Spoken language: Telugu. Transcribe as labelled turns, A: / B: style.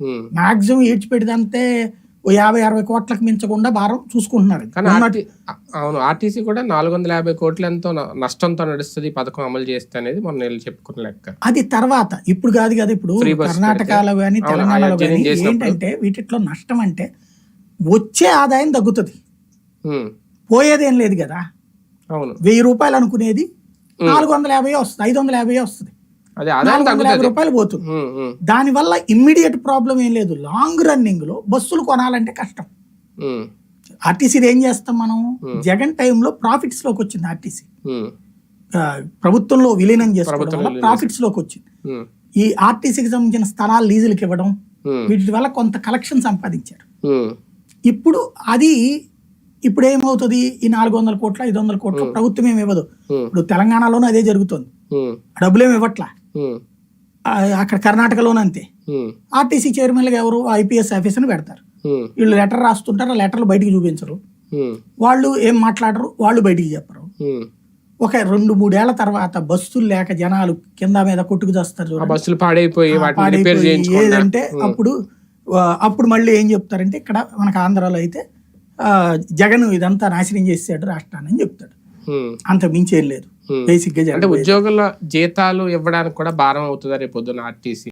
A: ఉమ్.
B: మాక్సిమం ఈడ్చిపెడితే యాభై అరవై కోట్లకు మించకుండా భారం చూసుకుంటున్నారు.
A: కానీ అవును ఆర్టీసీ కూడా నాలుగు వందల యాభై కోట్ల ఎంతో నష్టంతో నడుస్తుంది పథకం అమలు చేస్తే అనేది మొన్న చెప్పుకున్న లెక్క.
B: అది తర్వాత ఇప్పుడు కాదు కదా ఇప్పుడు కర్ణాటకలో కానీ తెలంగాణలో కానీ. ఏంటంటే వీటిలో నష్టం అంటే వచ్చే ఆదాయం తగ్గుతుంది. పోయేదేం లేదు కదా.
A: అవును.
B: వెయ్యి రూపాయలు అనుకునేది నాలుగు వందల యాభై వస్తుంది ఐదు వందల యాభై వస్తుంది. నాలుగు వందల యాభై రూపాయలు పోతుంది. దానివల్ల ఇమ్మీడియట్ ప్రాబ్లం ఏం లేదు. లాంగ్ రన్నింగ్లో బస్సులు కొనాలంటే కష్టం. ఆర్టీసీ ఏం చేస్తాం మనం? జగన్ టైంలో ప్రాఫిట్స్లోకి వచ్చింది ఆర్టీసీ ప్రభుత్వంలో విలీనం చేసుకోవడం వల్ల ప్రాఫిట్స్లోకి వచ్చింది. ఈ ఆర్టీసీకి సంబంధించిన స్థలాలు లీజులకు ఇవ్వడం వీటి వల్ల కొంత కలెక్షన్ సంపాదించారు. ఇప్పుడు అది ఇప్పుడు ఏమవుతుంది? ఈ నాలుగు వందల కోట్ల ఐదు వందల కోట్ల ప్రభుత్వం ఏమి ఇవ్వదు. ఇప్పుడు తెలంగాణలోనూ అదే జరుగుతుంది.
A: ఉమ్,
B: డబ్బులు ఏమి ఇవ్వట్లా? అక్కడ కర్ణాటకలోనూ అంతే. ఆర్టీసీ చైర్మన్లుగా ఎవరు ఐపీఎస్ ఆఫీసర్ని పెడతారు. వీళ్ళు లెటర్ రాస్తుంటారు ఆ లెటర్లు బయటికి చూపించరు. వాళ్ళు ఏం మాట్లాడరు వాళ్ళు బయటికి చెప్పరు. ఒక రెండు మూడేళ్ళ తర్వాత బస్సులు లేక జనాలు కింద మీద కొట్టుకు చేస్తారు
A: బస్సులు పాడైపోయి
B: ఏదంటే అప్పుడు అప్పుడు మళ్ళీ ఏం చెప్తారంటే ఇక్కడ మనకు ఆంధ్రాలో అయితే జగన్ ఇదంతా నాశనం చేసాడు రాష్ట్రాన్ని అని చెప్తాడు. అంత మించి లేదు. బేసిక్గా
A: అంటే ఉద్యోగుల జీతాలు ఇవ్వడానికి కూడా భారం అవుతుందా రేపు పొద్దున్న ఆర్టీసీ?